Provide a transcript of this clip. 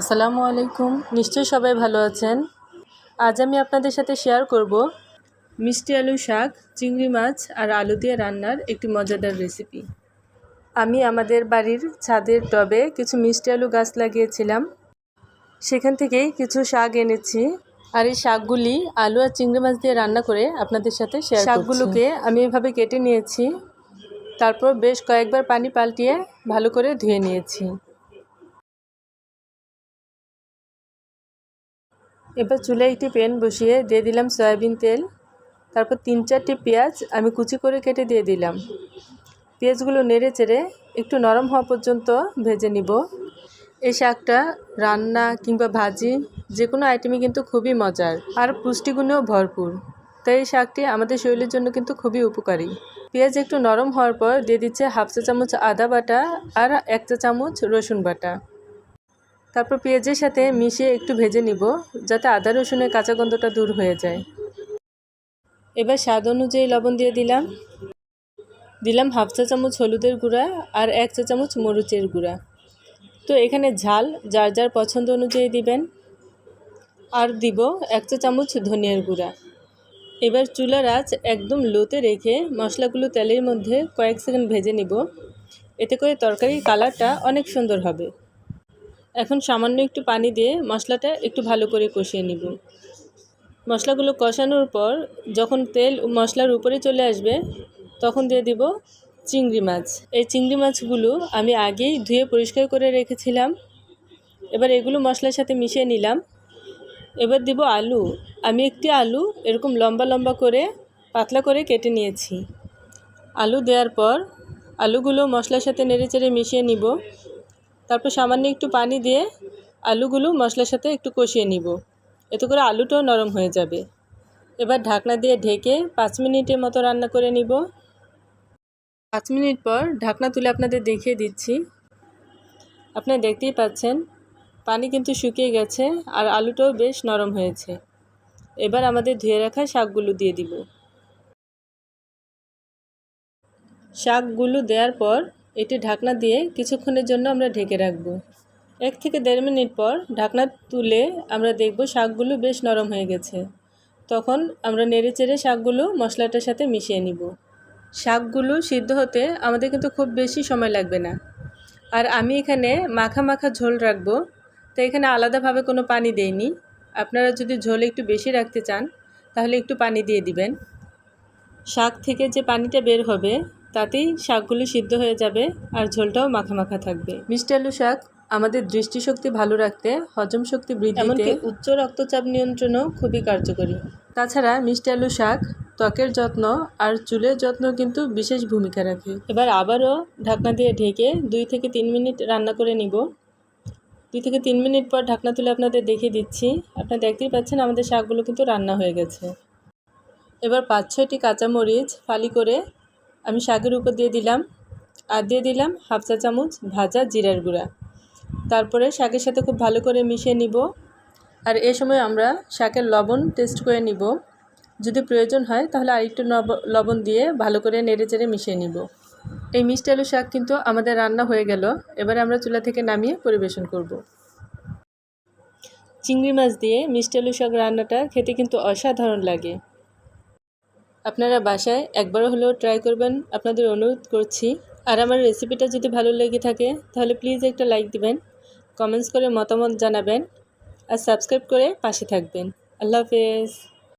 আসসালামু আলাইকুম। নিশ্চয়ই সবাই ভালো আছেন। আজ আমি আপনাদের সাথে শেয়ার করব মিষ্টি আলু শাক, চিংড়ি মাছ আর আলু দিয়ে রান্নার একটি মজাদার রেসিপি আমি আমাদের বাড়ির ছাদের টবে কিছু মিষ্টি আলু গাছ লাগিয়েছিলাম। সেখান থেকেই কিছু শাক এনেছি। আর এই শাকগুলি আলু আর চিংড়ি মাছ দিয়ে রান্না করে আপনাদের সাথে শেয়ার শাকগুলোকে আমি এভাবে কেটে নিয়েছি। তারপর বেশ কয়েকবার পানি পাল্টিয়ে ভালো করে ধুয়ে নিয়েছি। এবার চুলে একটি প্যান বসিয়ে দিয়ে দিলাম সয়াবিন তেল। তারপর তিন চারটি পেঁয়াজ আমি কুচি করে কেটে দিয়ে দিলাম। পেঁয়াজগুলো নেড়ে চেড়ে একটু নরম হওয়া পর্যন্ত ভেজে নিব। এই শাকটা রান্না কিংবা ভাজি যে কোনো আইটেমই কিন্তু খুবই মজার আর পুষ্টিগুণেও ভরপুর। তাই এই শাকটি আমাদের শরীরের জন্য কিন্তু খুবই উপকারী। পেঁয়াজ একটু নরম হওয়ার পর দিয়ে দিচ্ছে হাফ চা চামচ আদা বাটা আর এক চা চামচ রসুন বাটা। তারপর পেঁয়াজের সাথে মিশিয়ে একটু ভেজে নিব, যাতে আদা রসুনের কাঁচা গন্ধটা দূর হয়ে যায়। এবার স্বাদ অনুযায়ী লবণ দিয়ে দিলাম। দিলাম হাফ চা চামচ হলুদের গুঁড়া আর এক চা চামচ মরিচের গুঁড়া। তো এখানে ঝাল যার যার পছন্দ অনুযায়ী দিবেন। আর দিব এক চা চামচ ধনিয়ার গুঁড়া। এবার চুলার আঁচ একদম লোতে রেখে মশলাগুলো তেলের মধ্যে কয়েক সেকেন্ড ভেজে নিব। এতে করে তরকারির কালারটা অনেক সুন্দর হবে। এখন সামান্য একটু পানি দিয়ে মশলাটা একটু ভালো করে কষিয়ে নিব। মশলাগুলো কষানোর পর যখন তেল মশলার উপরে চলে আসবে, তখন দিয়ে দিব চিংড়ি মাছ। এই চিংড়ি মাছগুলো আমি আগেই ধুয়ে পরিষ্কার করে রেখেছিলাম। এবার এগুলো মশলার সাথে মিশিয়ে নিলাম। এবার দিব আলু। আমি একটি আলু এরকম লম্বা লম্বা করে, পাতলা করে কেটে নিয়েছি। আলু দেওয়ার পর আলুগুলো মশলার সাথে নেড়ে চেড়ে মিশিয়ে নিব। তারপর সামান্য একটু পানি দিয়ে আলুগুলো মশলার সাথে একটু কষিয়ে নিব। এতে করে আলুটাও নরম হয়ে যাবে। এবার ঢাকনা দিয়ে ঢেকে পাঁচ মিনিটের মতো রান্না করে নিব। পাঁচ মিনিট পর ঢাকনা তুলে আপনাদের দেখিয়ে দিচ্ছি। আপনারা দেখতেই পাচ্ছেন, পানি কিন্তু শুকিয়ে গেছে আর আলুটাও বেশ নরম হয়েছে। এবার আমাদের ধুয়ে রাখা শাকগুলো দিয়ে দিব। শাকগুলো দেওয়ার পর এটি ঢাকনা দিয়ে কিছুক্ষণের জন্য আমরা ঢেকে রাখব। এক থেকে দেড় মিনিট পর ঢাকনা তুলে আমরা দেখব শাকগুলো বেশ নরম হয়ে গেছে। তখন আমরা নেড়ে চেড়ে শাকগুলো মশলাটার সাথে মিশিয়ে নিব। শাকগুলো সিদ্ধ হতে আমাদের কিন্তু খুব বেশি সময় লাগবে না। আর আমি এখানে মাখা মাখা ঝোল রাখব তো এখানে আলাদাভাবে কোনো পানি দেইনি। আপনারা যদি ঝোল একটু বেশি রাখতে চান, তাহলে একটু পানি দিয়ে দিবেন। শাক থেকে যে পানিটা বের হবে তাতেই শাকগুলো সিদ্ধ হয়ে যাবে আর ঝোলটাও মাখা মাখা থাকবে। মিষ্টি আলু শাক আমাদের দৃষ্টিশক্তি ভালো রাখতে হজম শক্তি বৃদ্ধি এমনকি উচ্চ রক্তচাপ নিয়ন্ত্রণও খুবই কার্যকরী। তাছাড়া মিষ্টি আলু শাক ত্বকের যত্ন আর চুলের যত্ন কিন্তু বিশেষ ভূমিকা রাখে। এবার আবারও ঢাকনা দিয়ে ঢেকে দুই থেকে তিন মিনিট রান্না করে নিব। দুই থেকে তিন মিনিট পর ঢাকনা তুলে আপনাদের দেখিয়ে দিচ্ছি। আপনারা দেখতেই পাচ্ছেন আমাদের শাকগুলো কিন্তু রান্না হয়ে গেছে। এবার পাঁচ ছয়টি কাঁচামরিচ ফালি করে আমি শাকের উপর দিয়ে দিলাম। আর দিয়ে দিলাম হাফ চা চামচ ভাজা জিরার গুঁড়া। তারপরে শাকের সাথে খুব ভালো করে মিশিয়ে নিব। আর এ সময় আমরা শাকের লবণ টেস্ট করে নিব। যদি প্রয়োজন হয় তাহলে আরেকটু লবণ দিয়ে ভালো করে নেড়ে চেড়ে মিশিয়ে নিব। এই মিষ্টি আলু শাক কিন্তু আমাদের রান্না হয়ে গেল। এবারে আমরা চুলা থেকে নামিয়ে পরিবেশন করব। চিংড়ি মাছ দিয়ে মিষ্টি আলু শাক রান্নাটা খেতে কিন্তু অসাধারণ লাগে। আপনারা বাসায় একবারও হলেও ট্রাই করবেন। আপনাদের অনুরোধ করছি। আর আমার রেসিপিটা যদি ভালো লেগে থাকে, তাহলে প্লিজ একটা লাইক দিবেন কমেন্টস করে মতামত জানাবেন, আর সাবস্ক্রাইব করে পাশে থাকবেন। আল্লাহ হাফেজ।